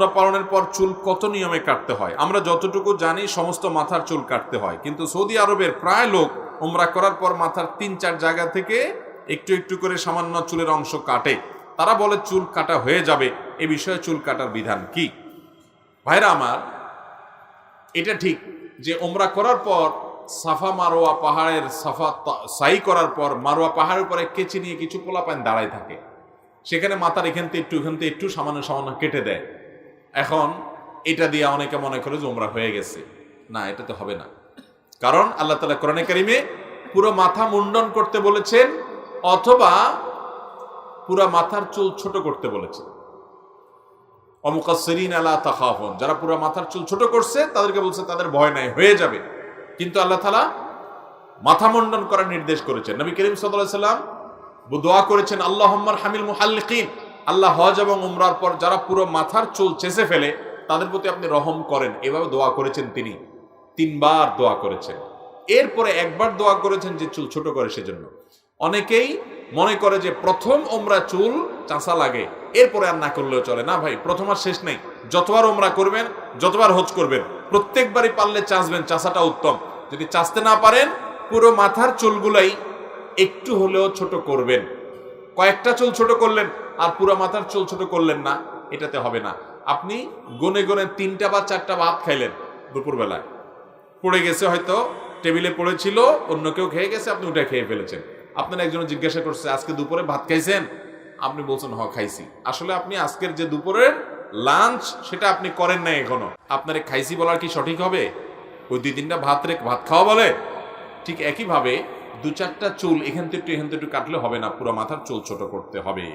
উমরা পালনের পর চুল কত নিয়মে কাটতে হয়? আমরা যতটুকু জানি, সমস্ত মাথার চুল কাটতে হয়। কিন্তু সৌদি আরবের প্রায় লোক উমরা করার পর মাথার তিন চার জায়গা থেকে একটু একটু করে সামান্য চুলের অংশ কাটে। তারা বলে চুল কাটা হয়ে যাবে। এ বিষয়ে চুল কাটার বিধান কি? ভাইরা আমার, এটা ঠিক যে ওমরা করার পর সাফা মারোয়া পাহাড়ের সাফা সাই করার পর মারোয়া পাহাড়ের উপরে কেচি নিয়ে কিছু পোলাপান দাঁড়ায় থাকে। সেখানে মাথার এখান থেকে একটু এখান থেকে একটু সামান্য সামান্য কেটে দেয়। এখন এটা দিয়ে অনেকে মনে করে যে ওমরা হয়ে গেছে। না, এটা তো হবে না। কারণ আল্লাহ তালা কোরআনে কারিমে পুরো মাথা মুন্ডন করতে বলেছেন অথবা পুরো মাথার চুল ছোট করতে বলেছেন। অমুকাসরিন আলা তাখাফুন, যারা পুরো মাথার চুল ছোট করছে, তাদেরকে বলছে তাদের ভয় নাই, হয়ে যাবে। কিন্তু আল্লাহ তালা মাথা মন্ডন করার নির্দেশ করেছেন। নবী করিম সাল্লাল্লাহু সাল্লাম দোয়া করেছেন আল্লাহ হামিল মুহাল্লিকিন। আল্লাহ হজ এবং উমরার পর যারা পুরো মাথার চুল চেষে ফেলে, তাদের প্রতি আপনি রহম করেন। এভাবে দোয়া করেছেন তিনি। তিনবার দোয়া করেছেন। এরপরে একবার দোয়া করেছেন যে চুল ছোট করে সেজন্য। অনেকেই মনে করে যে প্রথম ওমরা চুল চাঁচা লাগে, এরপরে আর না করলেও চলে। না ভাই, প্রথম আর শেষ নেই। যতবার ওমরা করবেন, যতবার হজ করবেন, প্রত্যেকবারই পারলে চাষবেন চাষাটা উত্তম। যদি চাষতে না পারেন, পুরো মাথার চুলগুলাই একটু হলেও ছোট করবেন। কয়েকটা চুল ছোট করলেন আর পুরো মাথার চুল ছোট করলেন না, এটাতে হবে না। আপনি গনে গনে তিনটা বা চারটা ভাত খাইলেন দুপুরবেলায়। পড়ে গেছে হয়তো, টেবিলে পড়েছিল, অন্য কেউ খেয়ে গেছে, আপনি ওটা খেয়ে ফেলেছেন। আপনার একজন জিজ্ঞাসা করছে, আজকে দুপুরে ভাত খাইছেন? আপনি বলছেন হ খাইছি। আসলে আপনি আজকের যে দুপুরের লাঞ্চ, সেটা আপনি করেন না এখনও। আপনার খাইছি বলার কি সঠিক হবে? ওই দুই তিনটা ভাত রেখ ভাত খাওয়া বলে? ঠিক একইভাবে দু চারটা চুল এখান থেকে একটু এখান থেকে একটু কাটলে হবে না, পুরো মাথার চুল ছোট করতে হবে।